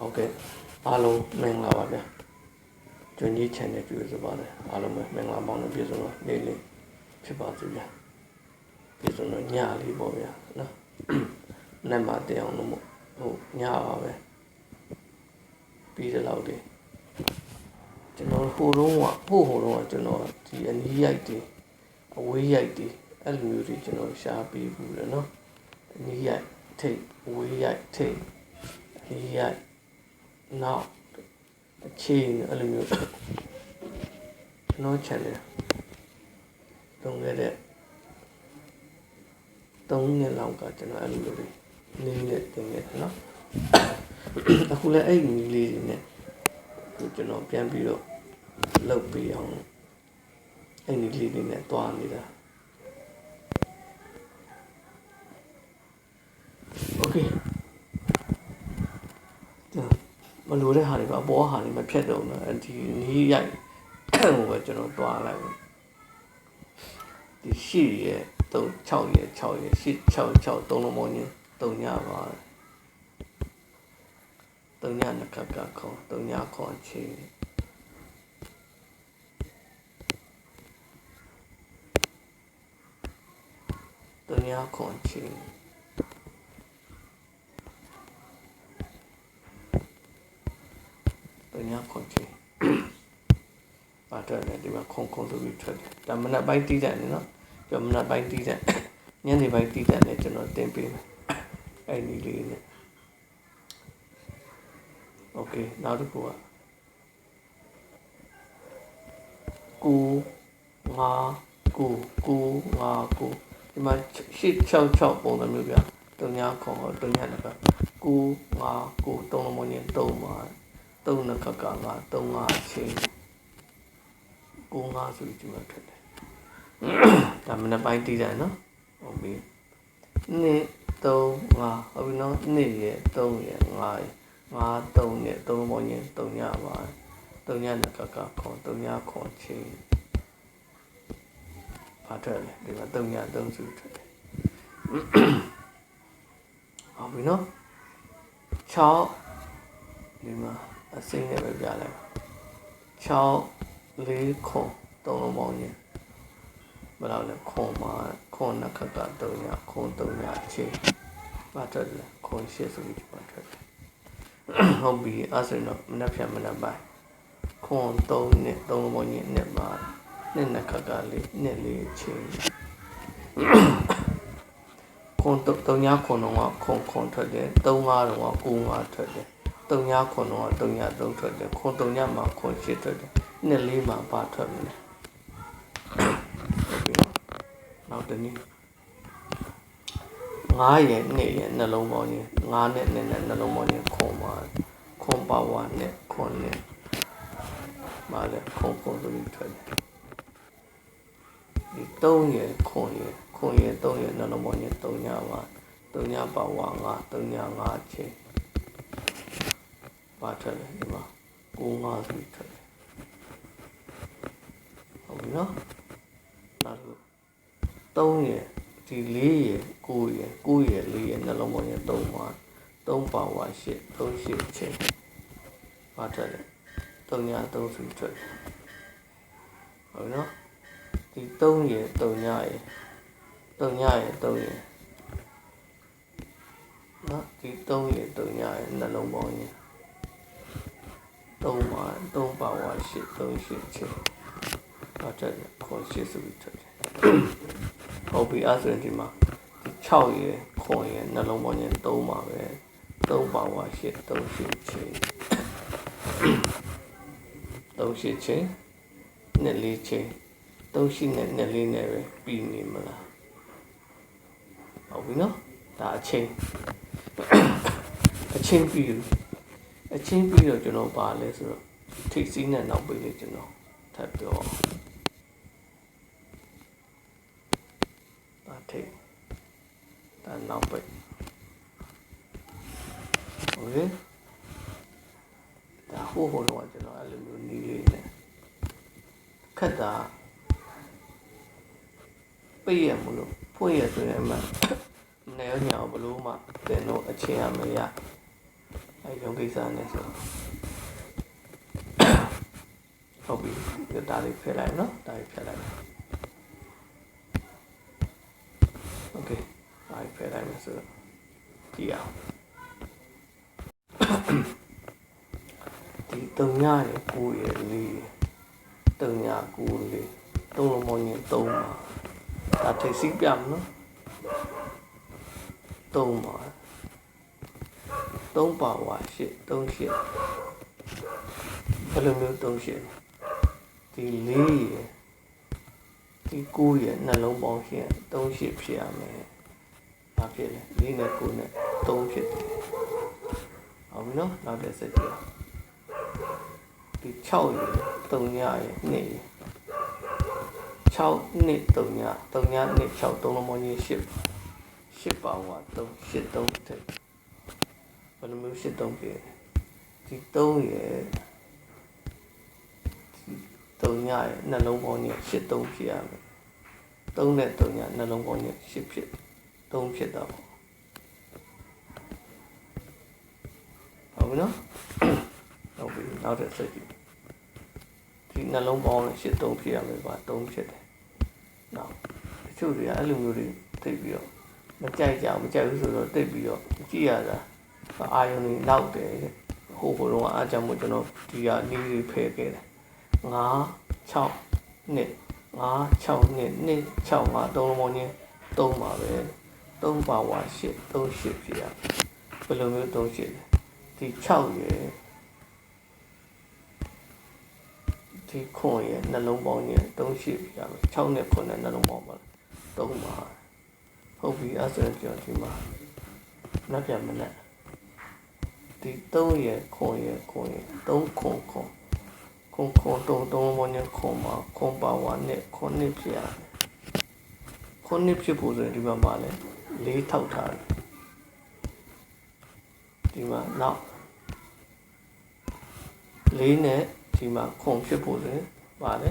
ဟုတ်ကဲ့အားလုံးမင်္ဂလာပါဗျာကျွန်းကြီး channel ကြည့်ရပါတယ်အားလုံးပဲမင်္ဂလာပေါင်းနဲ့ပြည့်စုံတော့နေ့လေးဖြစ်ပါစေဗျာပြည့်စုံတော့ညလေးပေါ့ဗျာနော်နေ့မှတင်အောင်လို့မို့ဟုတ်ညပါပဲပြီးတဲ့လောက်တည်းကျွန်တော်ဟိုတုန်းကဟိုဟိုတုန်းကကျွန်တော်ဒီအနီးရိုက်တွေအဝေးရိုက်တွေအဲ့လိုမျိုးတွေကျွန်တော်ရှားပြီးဘူးလေနော်အနီးရိုက်ထိတ်အဝေးရိုက်ထိတ်အနီးရိုက် နောက်အချင်းအဲ့လိုမျိုးကျွန်တော် channel တုံးခဲ့တဲ့3နှစ်လောက်ကကျွန်တော်အဲ့လိုမျိုးတွေနေနဲ့တင်ခဲ့တယ်နော်အခုလည်းအဲ့ဒီလေးတွေနဲ့အခုကျွန်တော်ပြန်ပြီးတော့လုပ်ပြီးအောင်အဲ့ဒီလေးတွေနဲ့တွားနေတာโอเค မလိုတဲ့ဟာတွေကအပေါ်ဟာတွေမဖြတ်တော့ဘူးဒီနီးရိုက်ဟိုပဲကျွန်တော်တွားလိုက်ဒီရှိရဲ့3 6ရဲ့6ရဲ့ရှိ6 6 3လုံးပေါင်းချင်း3ညပါ3ညနကကခေါ်3ညခေါ်ချင်း3ညခေါ်ချင်း3ည ခွန်ကြီးပါထွက်တယ်ဒီမှာခုံခုံဆိုပြီးထွက်တယ်ဒါမနက်ပိုင်းတီးတဲ့နော်ပြမနက်ပိုင်းတီးတဲ့ညနေပိုင်းတီးတဲ့လည်းကျွန်တော်တင်ပေးမယ်အဲ့ဒီလေးနဲ့ okay နောက်တစ်ခုကကိုငါကိုကိုငါကိုဒီမှာရှစ်6 6ပုံစံမျိုးပြတုံညာခေါ်တုံညာလည်းပဲကိုငါကိုတုံးလုံးမင်းတုံးပါ တုံးနကကငါတုံးငါချင်းကိုငါဆိုပြီးဒီမှာထွက်တယ်ဒါမနေ့ပိုင်းတည်တယ်နော်ဟုတ်ပြီနှစ်သုံးငါဟုတ်ပြီနော်နှစ်ရသုံးရငါရငါသုံးနဲ့သုံးပုံရင်သုံးညပါသုံးညနဲ့ကကခေါ်သုံးညခေါ်ချင်းဘာထွက်လဲဒီမှာသုံးညသုံးစုထွက်တယ်ဟုတ်ပြီနော်6ဒီမှာ အစိမ့်နဲ့ပဲပြလိုက်6လေးခုသုံးလုံးပေါင်းရင်ဘယ်လောက်လဲခွန်မှာခွန်နှစ်ခက်ကသုံးညခွန်သုံးညချင်းဘာထွက်လဲခွန်ရှစ်ဆိုပြီးဘာထွက်လဲဟုတ်ပြီအဲ့ဆိုရင်တော့မနှက်ဖြတ်မနှက်ပိုင်းခွန်သုံးနှစ်သုံးလုံးပေါင်းရင်နှစ်ပါနှစ်နှစ်ခက်ကလေးနှစ်လေးချင်းခွန်သုံးညခွန်တော့ခွန်ခွန်ထွက်တယ်သုံးငါးတော့ကိုငါထွက်တယ် သုံးညခွန်တော့သုံးညသုံးထွက်တယ်ခွန်သုံးညမှာခွန်ရှစ်ထွက်တယ်နှစ်လေးမှာဘာထွက်မလဲဟုတ်ပြီနော်နောက်တစ်နည်း9ရဲ့2ရဲ့နှလုံးပေါင်းရင်9နဲ့2နဲ့နှလုံးပေါင်းရင်ခွန်ပါခွန်ပါဝါနဲ့ခွန်နဲ့မာလဲခွန်ခွန်ဆိုပြီးထွက်တယ်ဒီ3ရဲ့ခွန်ရဲ့ခွန်ရဲ့3ရဲ့နှလုံးပေါင်းရင်3ညပါ3ညပါဝါ9 3ည5ချင်း ပါထွက်တယ်ဒီမှာ9 5ဆိုပြီးထွက်တယ်ဟုတ်ပြီနော်နောက်တစ်3ရဲ့ဒီ4ရဲ့9ရဲ့9ရဲ့4ရဲ့နှလုံးပေါင်းရဲ့3ပါ3ပါဝါ8 3 8ချင်းပါထွက်တယ်3ည3ဆိုပြီးထွက်တယ်ဟုတ်ပြီနော်ဒီ3ရဲ့3ညရဲ့3ညရဲ့3ရဲ့နော်ဒီ3ရဲ့3ညရဲ့နှလုံးပေါင်းရဲ့ 3ပါ3ပါဝါ8 3 8ချင်းပါထွက်တယ်ခေါ်8ဆိုပြီးထွက်တယ်ဟုတ်ပြီအဲ့ဆိုရင်ဒီမှာ6ရယ်ခွန်ရယ်နှလုံးပေါင်းရင်3ပါပဲ3ပါဝါ8 3 8ချင်း3 8ချင်းနဲ့4ချင်း3ရှိနဲ့နဲ့4နဲ့ပဲပြီးနေမလားဟုတ်ပြီနော်ဒါအချင်းအချင်းပြီး အချင်းပြီးတော့ကျွန်တော်ပါလဲဆိုတော့ထိတ်စီးနဲ့နောက်ပေးလေကျွန်တော်ထပ်ပြောဒါထိတ်ဒါနောက်ပိတ်โอเคဒါဟိုဟိုတော့ကျွန်တော်အဲ့လိုမျိုးနီးလေးနဲ့ခက်တာပိတ်ရမလို့ဖွင့်ရဆိုရင်အမှမနေရောညာဘလို့မှတင်တော့အချင်းရမရ 여기 안에서 여기 이거 다리 펴라이나 다리 펴라이 오케이 다리 펴라이면서 뒤야 thì từng nhà để cùi lì, từng nhà cùi lì. Tôi là một những tôi mà. Ta thấy xích gầm nó tôi mà. 3ပါဝါ8 3ရှစ်ဘယ်လိုမျိုး3ရှစ်ဒီ4ရယ်ဒီ9ရယ်နှလုံးပေါင်းရှင်း3ရှစ်ဖြစ်ရမယ်ဘာဖြစ်လဲ4နဲ့9နဲ့3ဖြစ်တယ်ဟုတ်ပြီနော်နောက်တစ်ဆက်ကြည့်ဒီ6ရယ်3ရယ်2ရယ်6နှစ်3ည3ညနှစ်6 3လုံးပေါင်းရှင်း8 8ပါဝါ3 8 3တဲ့ ဘယ်လိုမျိုး8 3ပြဒီ3ရယ်ဒီ3ညရယ်နှလုံးပေါင်းကြီး8 3ဖြစ်ရမယ်3နဲ့3ညနှလုံးပေါင်းကြီး10ဖြစ်3ဖြစ်တော့ဟုတ်ပြီနော်ဟုတ်ပြီနောက်တစ်ဆက်ကြည့်ဒီနှလုံးပေါင်းနဲ့8 3ဖြစ်ရမယ်ပါ3ဖြစ်တယ်နောက်တချို့တွေကအဲ့လိုမျိုးတွေသိပြီးတော့မကြိုက်ကြဘူးမကြိုက်ဘူးဆိုတော့တိတ်ပြီးတော့ကြည့်ရတာ အာယုန်တွေနောက်တယ်ဟိုဘလုံးကအားကြောင့်မို့ကျွန်တော်ဒီကနီးလေးဖယ်ခဲ့တယ်9 6နှစ်9 6နှစ်နှစ်6 5 3လုံးပေါင်းချင်း3ပါပဲ3ပါဝါ8 3 8ဖြစ်ရဘယ်လိုမျိုး3 8လဲဒီ6ရယ်ဒီခွန်ရဲ့နှလုံးပေါင်းရဲ့3ရှိပြရမယ်6နဲ့9နဲ့နှလုံးပေါင်းပါ3ပါဟုတ်ပြီအဲ့ဆိုရင်ကျွန်တော်ဒီမှာနောက်ပြန်မနဲ့ ဒီ3ရဲ့ခွန်ရဲ့ခွန်ရဲ့3ခွန်ခွန်ခွန်ခွန်3 3ပေါင်းရဲ့ခွန်ပါခွန်ပါဝါနဲ့ခွန်နှစ်ဖြစ်ရမယ်ခွန်နှစ်ဖြစ်ဖို့ဆိုရင်ဒီမှာပါလဲ၄ထောက်ထားတယ်ဒီမှာနောက်လေးနဲ့ဒီမှာခွန်ဖြစ်ဖို့ဆိုရင်ပါလေ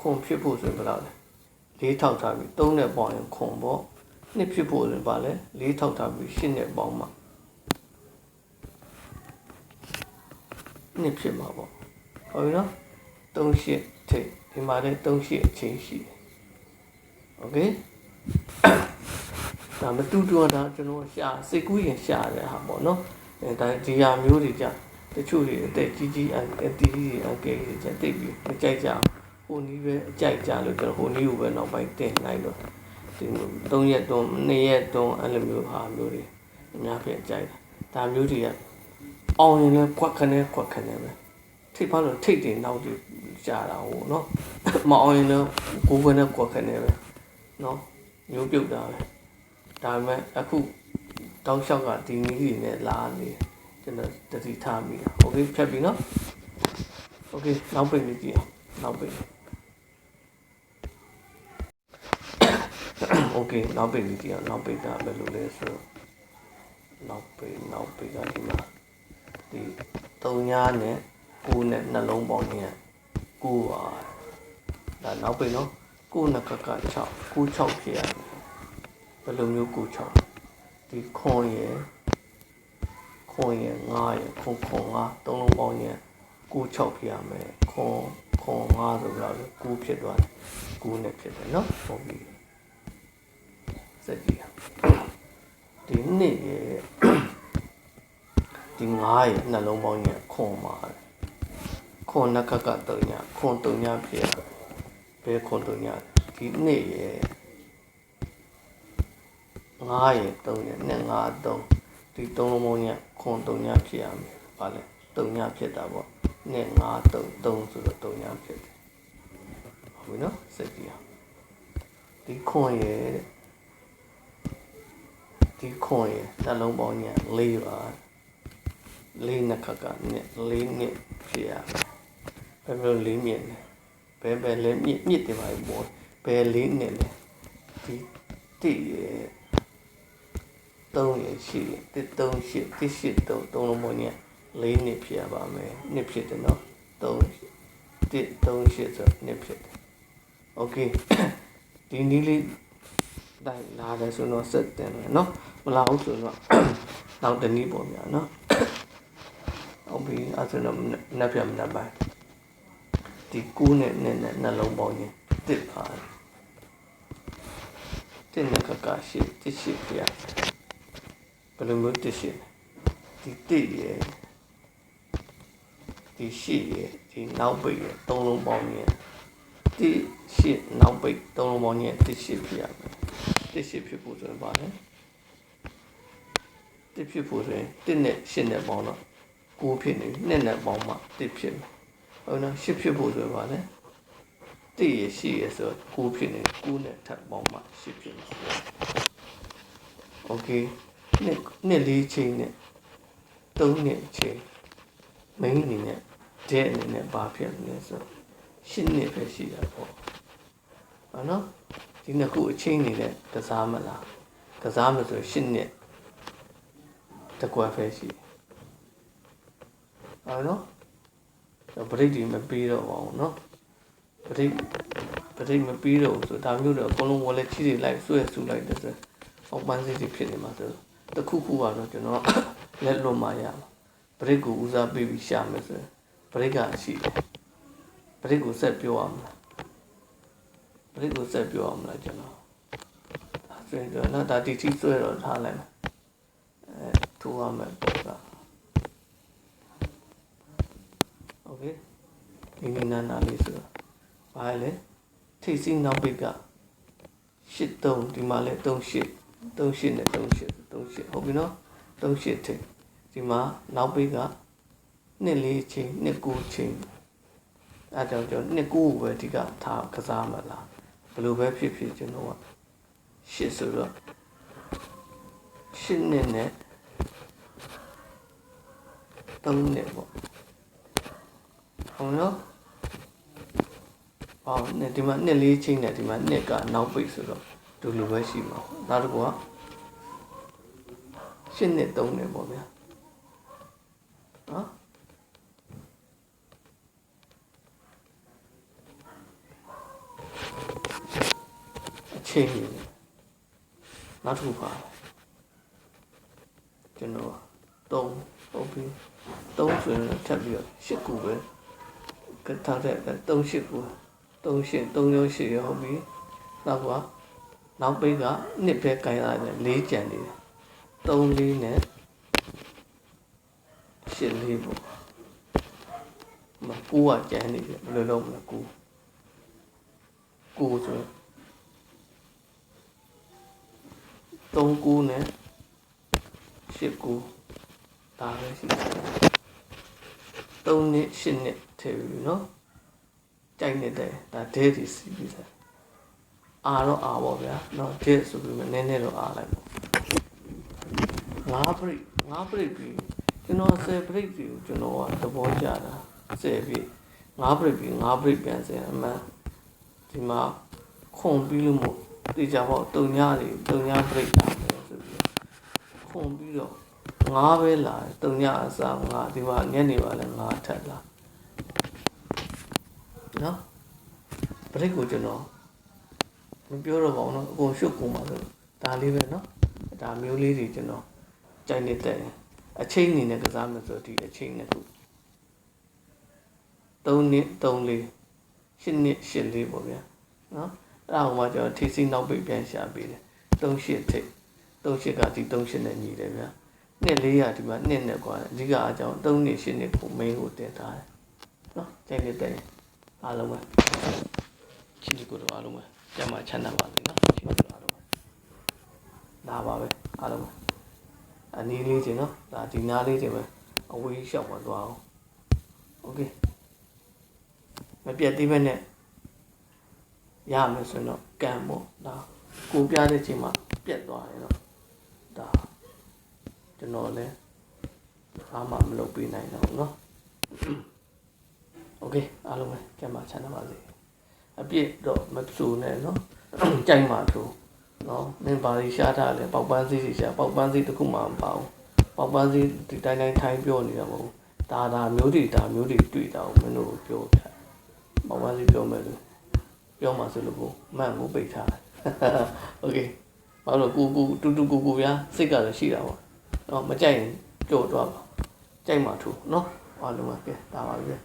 ခွန်ဖြစ်ဖို့ဆိုရင်ဘယ်လောက်လဲလေးထောက်ထားပြီးသုံးနဲ့ပေါင်းရင်ခွန်ပေါ့ နှစ်ဖြစ်ဖို့ဆိုရင်ပါလေလေးထောက်ထားပြီးရှင်းနဲ့ပေါင်းမှာနှစ်ဖြစ်မှာပေါ့ဟုတ်ပြီနော်သုံးရှစ်ထိပ်ဒီမှာလည်းသုံးရှစ်အချင်းရှိတယ်โอเคဒါမတူတူတာကျွန်တော်ရှာစိတ်ကူးရင်ရှာတဲ့ဟာပေါ့နော်အဲဒါဒီဟာမျိုးတွေကြတချို့တွေအသက်ကြီးကြီးအတီးကြီးအကဲကြီးကြတိတ်ပြီးမကြိုက်ကြဟိုနီးပဲအကြိုက်ကြလို့ကျွန်တော်ဟိုနီးကိုပဲနောက်ပိုင်းတင်လိုက်တော့ဒီ 3ရက်တွန်း2ရက်တွန်းအဲ့လိုမျိုးဟာမျိုးတွေအများကြီးအကြိုက်တာဒါမျိုးတွေကအောင်ရင်လည်းခွက်ခနဲ့ခွက်ခနဲ့ပဲထိပ်ဖားလို့ထိတ်တွေနောက်တွေကြာတာဟိုနော်မအောင်ရင်လည်းကိုယ်ကနဲ့ခွက်ခနဲ့ပဲနော်မျိုးပြုတ်တာပဲဒါပေမဲ့အခုတောက်လျှောက်ကဒီနည်းတွေနဲ့လာနေတယ်ကျွန်တော်တတိထားမိတာโอเคဖြတ်ပြီနော်โอเคနောက်ပိတ်လေးကြည့်အောင်နောက်ပိတ် โอเคနောက်ပိတ်လေးကြည့်အောင်နောက်ပိတ်ကဘယ်လိုလဲဆိုတော့နောက်ပိတ်နောက်ပိတ်ကဒီမှာဒီ3ညာနဲ့9နဲ့နှလုံးပေါင်းခြင်း9ပါဒါနောက်ပိတ်နော်9နဲ့ကက6 9 6ဖြစ်ရတယ်ဘယ်လိုမျိုး9 6ဒီခွန်ရယ်ခွန်ရယ်9ရယ်ခွန်ခွန်9သုံးလုံးပေါင်းရင်9 6ဖြစ်ရမယ်ခွန်ခွန်9ဆိုတော့9ဖြစ်သွားတယ်9နဲ့ဖြစ်တယ်နော်ဟုတ်ပြီ စက်ကြည့်ဒီနှစ်ရယ်ဒီ9ရယ်နှလုံးပေါင်းရင်ခွန်ပါခွန်နကကတုံညာခွန်တုံညာဖြစ်ရဘယ်ခွန်တုံညာဒီနှစ်ရယ်9ရယ်3ရယ်နဲ့5 3ဒီသုံးလုံးပေါင်းညခွန်3ညဖြစ်ရမယ်။ဗာလဲ3ညဖြစ်တာပေါ့။နဲ့5 3 3ဆိုတော့3ညဖြစ်တယ်။ဟုတ်ပြီနော်စက်ကြည့်အောင်။ဒီခွန်ရဲ့ ဒီခွန်ရဲ့နှလုံးပေါင်းည4ပါ။4နှစ်ခါကနဲ့4နှစ်ဖြစ်ရမယ်။ဘယ်လို4မြင့်လဲ။ဘယ်ဘယ်လဲမြင့်မြင့်တယ်ပါဘော။ဘယ်4နှစ်လဲ။ဒီတိရဲ့3ရရှိတယ်3 8 1 8 3 3လုံးပေါ်ည4နှစ်ဖြစ်ရပါမယ်နှစ်ဖြစ်တယ်နော်3 1 3 8ဆိုနှစ်ဖြစ်တယ်โอเคဒီနီးလေး တိုင်းလာတယ်ဆိုတော့ဆက်တယ်မယ်နော်မလာဘူးဆိုတော့နောက်တစ်နည်းပေါ့ဗျာနော်ဟုတ်ပြီအဲ့ဆိုတော့နက်ပြမနက်ပိုင်းဒီကူးနဲ့နဲ့နဲ့နှလုံးပေါင်းရင်တစ်ပါတစ်နဲ့ကကရှိတစ်ရှိပြဘယ်လိုမျိုးတစ်ရှိဒီတစ်ရဲ့ဒီရှိရဲ့ဒီနောက်ပိတ်ရဲ့သုံးလုံးပေါင်းရင်တစ်ရှိနောက်ပိတ်သုံးလုံးပေါင်းရင်တစ်ရှိပြရမယ် တစ်ရှိဖြစ်ဖို့ဆိုရင်ပါလေတစ်ဖြစ်ဖို့ဆိုရင်တစ်နဲ့ရှင်းနဲ့ပေါင်းတော့ကိုးဖြစ်နေပြီနှစ်နဲ့ပေါင်းမှတစ်ဖြစ်မယ်ဟုတ်နော်ရှစ်ဖြစ်ဖို့ဆိုရင်ပါလေတစ်ရရှိရဆိုကိုးဖြစ်နေကိုးနဲ့ထပ်ပေါင်းမှရှစ်ဖြစ်မယ်โอเคနှစ်နှစ်လေးချိန်နဲ့သုံးနှစ်ချိန် မိန်းအနေနဲ့တဲ့အနေနဲ့ဘာဖြစ်လဲဆိုတော့ရှင်းနေပဲရှိတာပေါ့ဟုတ်နော် ဒီနှစ်ခုအချင်းနေတဲ့ကစားမလားကစားမဆိုရှင်းနေတကွက်ပဲရှိဟုတ်နော်ပရိတ်ဒီမပြီးတော့ပါဘူးနော်ပရိတ်ပရိတ်မပြီးတော့ဘူးဆိုဒါမျိုးတော့အကုန်လုံးဝလက်ချီတွေလိုက်ဆွဲဆူလိုက်တဲ့ဆိုအောက်ပန်းစိတ်တွေဖြစ်နေမှာဆိုတခုခုကတော့ကျွန်တော်လက်လွတ်မှရမှာဘရိတ်ကိုဦးစားပေးပြီးရှာမယ်ဆိုရင်ဘရိတ်ကအရှိတယ်ဘရိတ်ကိုဆက်ပြောရမလား ဘရိတ်ကိုဆက်ပြောရမလားကျွန်တော်အဲဆိုရင်တော့နော်ဒါတီတီဆွဲတော့ထားလိုက်မယ်အဲထိုးရမယ်ပေါ့ကโอเคဒီနေ့နာနာလေးဆိုတော့ဘာလဲထိတ်စီးနောက်ပိတ်က83ဒီမှာလဲ38 38နဲ့38 38ဟုတ်ပြီနော်38ထိတ် ဒီမှာနောက်ပိတ်ကနှစ်လေးချိန်နှစ်ကိုချိန်အဲကြောင့်ကျွန်တော်နှစ်ကိုပဲဒီကထားကစားမလား ဘယ်လိုပဲဖြစ်ဖြစ်ကျွန်တော်ကရှစ်ဆိုတော့ရှစ်နှစ်နဲ့သုံးနှစ်ပေါ့ဟုတ်နော်ဟောနဲ့ဒီမှာနှစ်လေးချိန်နဲ့ဒီမှာနှစ်ကနောက်ပိတ်ဆိုတော့ဒီလိုပဲရှိမှာနောက်တစ်ခုကရှစ်နှစ်သုံးနှစ်ပေါ့ဗျာနော်အ ချိန်ကြီးနောက်တစ်ခုပါကျွန်တော်3ဟုတ်ပြီ3ဆိုရင်ထပ်ပြီးတော့8ခုပဲကထားတဲ့3 8ခု3 8 3ရော8ရောဟုတ်ပြီနောက်ကနောက်ပိတ်ကနှစ်ပဲကင်ရတယ်၄ကြံနေတယ်3လေးနဲ့ရှစ်လေးပေါ့မကူကကျန်နေပြီဘယ်လိုလုပ်မလဲကူကူဆိုရင် သုံးကူနဲ့ရှစ်ကူဒါပဲရှိတယ်သုံးနှစ်ရှစ်နှစ်ထည့်ပြီနော်ကြိုက်နေတဲ့ဒါဒဲဒီစီပြီးသားအာတော့အာပေါ့ဗျာနော်ဒဲဆိုပြီးမှနည်းနည်းတော့အာလိုက်ပေါ့ငါးပရိငါးပရိပြီးကျွန်တော်ဆယ်ပရိတ်ကိုကျွန်တော်ကသဘောကျတာဆယ်ပြီငါးပရိတ်ပြီးငါးပရိတ်ပြန်ဆယ်အမှန်ဒီမှာခွန်ပြီးလို့မို့ တေချာပေါ့တုံညာတွေတုံညာပရိတ်တာပဲဆိုပြီးခွန်ပြီးတော့ငါးပဲလာတုံညာအစားငါဒီမှာညနေပါလဲငါထက်လာနော်ပရိတ်ကိုကျွန်တော်မပြောတော့ပါဘူးနော်အကုန်ရှုပ်ကုန်ပါဆိုဒါလေးပဲနော်ဒါမျိုးလေးတွေကျွန်တော်ကြိုက်နေတဲ့အချိန်အနေနဲ့ကစားမယ်ဆိုဒီအချိန်နဲ့ခု3နှစ်3လေး8နှစ်8လေးပေါ့ဗျာနော် အဲ့ဒါဟိုမှာကျွန်တော်ထိစိနောက်ပိတ်ပြန်ရှာပေးတယ်3 8ထိတ်3 8ကဒီ3 8နဲ့ညီတယ်ဗျာနှစ်လေးရဒီမှာနှစ်နဲ့กว่าအဓိကအကြောင်း3နှစ်8နှစ်ကို main ကိုတင်ထားတယ်နော်ကြိုက်နေတဲ့အားလုံးပဲချီကိုတော့အားလုံးပဲကျမချမ်းသာပါစေနော်ချီကိုတော့အားလုံးပဲဒါပါပဲအားလုံးပဲအနည်းလေးချင်းနော်ဒါဒီနားလေးချင်းပဲအဝေးလျှောက်မသွားအောင်โอเคမပြတ်သေးပဲနဲ့ ရမယ်ဆိုရင်တော့ကံပေါ့ဒါကိုပြတဲ့ချိန်မှာပြတ်သွားတယ်တော့ဒါကျွန်တော်လည်းဘာမှမလုပ်ပေးနိုင်တော့ဘူးเนาะโอเคအားလုံးပဲကျမ်းပါချမ်းသာပါစေအပြည့်တော့မပူနဲ့เนาะကြိုက်မှာတော့နော်မင်းဘာကြီးရှားထားလဲပေါက်ပန်းစည်းစီရှားပေါက်ပန်းစည်းတစ်ခုမှမပါဘူးပေါက်ပန်းစည်းဒီတိုင်းတိုင်းထိုင်းပြောနေတာမဟုတ်ဘူးဒါဒါမျိုးတွေဒါမျိုးတွေတွေ့တာကိုမင်းတို့ပြောထားပေါက်ပန်းစည်းပြောမယ်လို့ ပြောမှဆိုလို့ကိုမှန်ကိုပိတ်ထားโอเคဘာလို့ကိုကိုတူတူကိုကိုဗျာစိတ်ကတော့ရှိတာပေါ့ တော့မကြိုက်ရင်ကြော်သွားပါကြိုက်မှထူနော်အားလုံးကကဲဒါပါပဲ